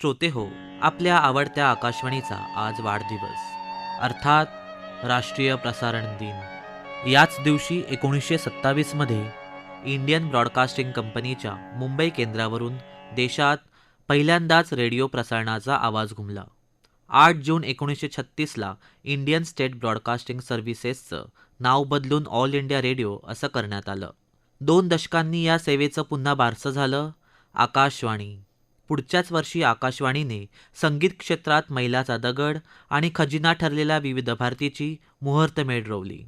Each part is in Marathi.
श्रोते हो आपल्या आवडत्या आकाशवाणीचा आज वाढदिवस. अर्थात राष्ट्रीय प्रसारण दिन. याच दिवशी एकोणीसशे सत्तावीसमध्ये इंडियन ब्रॉडकास्टिंग कंपनीच्या मुंबई केंद्रावरून देशात पहिल्यांदाच रेडिओ प्रसारणाचा आवाज घुमला. आठ जून एकोणीसशे छत्तीसला इंडियन स्टेट ब्रॉडकास्टिंग सर्व्हिसेसचं नाव बदलून ऑल इंडिया रेडिओ असं करण्यात आलं. दोन दशकांनी या सेवेचं पुन्हा बारसं झालं. आकाशवाणी. पुढच्याच वर्षी आकाशवाणीने संगीत क्षेत्रात मैलाचा दगड आणि खजिना ठरलेल्या विविध भारतीची मुहूर्तमेढ रोवली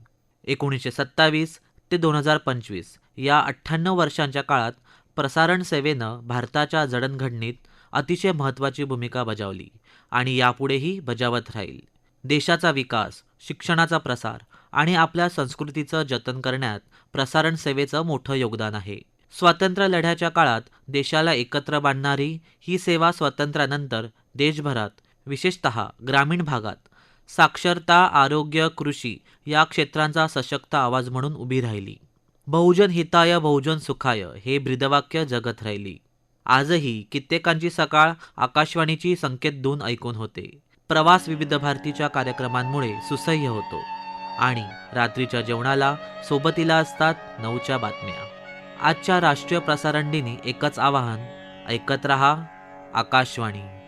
एकोणीसशे सत्तावीस ते दोन हजार पंचवीस या अठ्ठ्याण्णव वर्षांच्या काळात प्रसारण सेवेनं भारताच्या जडणघडणीत अतिशय महत्त्वाची भूमिका बजावली आणि यापुढेही बजावत राहील. देशाचा विकास शिक्षणाचा प्रसार आणि आपल्या संस्कृतीचं जतन करण्यात प्रसारण सेवेचं मोठं योगदान आहे. स्वातंत्र्य लढ्याच्या काळात देशाला एकत्र बांधणारी ही सेवा स्वातंत्र्यानंतर देशभरात विशेषत ग्रामीण भागात साक्षरता आरोग्य कृषी या क्षेत्रांचा सशक्त आवाज म्हणून उभी राहिली. बहुजन हिताय बहुजन सुखाय हे ब्रीदवाक्य जगत राहिली. आजही कित्येकांची सकाळ आकाशवाणीची संकेत दोन ऐकून होते. प्रवास विविध भारतीच्या कार्यक्रमांमुळे सुसह्य होतो आणि रात्रीच्या जेवणाला सोबतीला असतात नऊच्या बातम्या. आजच्या राष्ट्रीय प्रसारण दिनी एकच आवाहन ऐकत रहा आकाशवाणी.